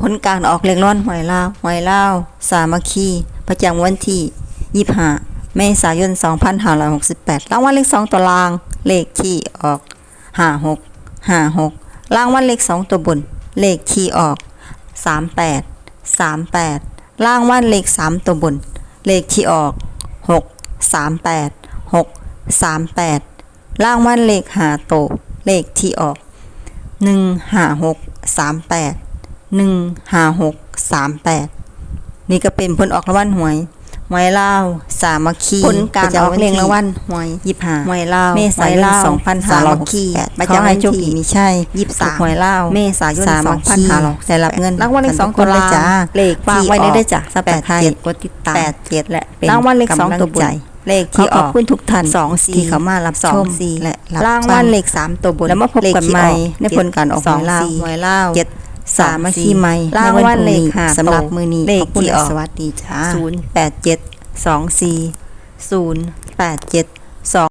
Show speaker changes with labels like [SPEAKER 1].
[SPEAKER 1] ผลการออกเลขร้อนหวยลาวหวยลาวสามัคคีประจำวันที่25เมษายน 2568 รางวัลเลข 2 ตัวราง เลขที่ออก 56 56 รางวัลเลข 2 ตัวบน เลขที่ออก 38 38 รางวัลเลข 3 ตัวบน เลขที่ออก 6 38 6 38 รางวัลเลข5ตัวเลขที่ออกหนึ่งห้า หกสามแปดหนึ่งห้าหกสามแปดนี่ก็เป็นผลออกรางวัลหวยหวยลาวสามัคคี
[SPEAKER 2] ผลการออกเรียงรางวัล
[SPEAKER 1] หวยยี่ห้า
[SPEAKER 2] หวยลาว
[SPEAKER 1] เมษายนสองพันห้าร้อยหกสิบแปด
[SPEAKER 2] ประ
[SPEAKER 1] ขอ
[SPEAKER 2] จำ
[SPEAKER 1] ให้
[SPEAKER 2] วัน
[SPEAKER 1] โชคดี
[SPEAKER 2] ที่
[SPEAKER 1] มีใช่
[SPEAKER 2] ยี่สิบสาม
[SPEAKER 1] หวยลาว
[SPEAKER 2] เมษายน
[SPEAKER 1] สามัคคี
[SPEAKER 2] 2568
[SPEAKER 1] ได้รับเงิน
[SPEAKER 2] รางวัลเลขสอง
[SPEAKER 1] กันทุกคนเลย
[SPEAKER 2] ตัวราง
[SPEAKER 1] จ้าเลข
[SPEAKER 2] ฝาก
[SPEAKER 1] ที่
[SPEAKER 2] ไว้
[SPEAKER 1] อ
[SPEAKER 2] ได้
[SPEAKER 1] อก
[SPEAKER 2] ด้วยจ้ะสับ
[SPEAKER 1] แปด
[SPEAKER 2] ไทย
[SPEAKER 1] เจ็ด
[SPEAKER 2] กดติดตาม
[SPEAKER 1] แปดเจ็ด
[SPEAKER 2] และเป็น
[SPEAKER 1] รางวัลเลขสอง
[SPEAKER 2] กำลัง
[SPEAKER 1] ตัวบน
[SPEAKER 2] ใจ
[SPEAKER 1] เลข
[SPEAKER 2] ขอ
[SPEAKER 1] ที่
[SPEAKER 2] ข
[SPEAKER 1] อ
[SPEAKER 2] อ
[SPEAKER 1] อบก
[SPEAKER 2] คุณทุกท่าน
[SPEAKER 1] สองสี่
[SPEAKER 2] ที่เข้ามารับ
[SPEAKER 1] ส
[SPEAKER 2] ช
[SPEAKER 1] อง
[SPEAKER 2] ม
[SPEAKER 1] สี่
[SPEAKER 2] และรับ
[SPEAKER 1] รางวัลเลขสามตัวบน
[SPEAKER 2] แล้วมาพบกัน
[SPEAKER 1] เลขที่
[SPEAKER 2] ใหม่
[SPEAKER 1] ออก
[SPEAKER 2] ในผลการออก
[SPEAKER 1] สอง
[SPEAKER 2] หวยลาว
[SPEAKER 1] สี่
[SPEAKER 2] หวยลาว
[SPEAKER 1] เจ็ด
[SPEAKER 2] สามัคคีใหม่
[SPEAKER 1] รางวัลเลข
[SPEAKER 2] ในวันพรุ่งนี้
[SPEAKER 1] ห้า
[SPEAKER 2] สำหรับมื้อนี้
[SPEAKER 1] เลข
[SPEAKER 2] ขอบคุณ
[SPEAKER 1] ที่
[SPEAKER 2] และ
[SPEAKER 1] ออก
[SPEAKER 2] สวัสดีจ้า
[SPEAKER 1] ศูนย์แปดเจ็ดสองสี่ศูนย์แปดเจ็ดสอง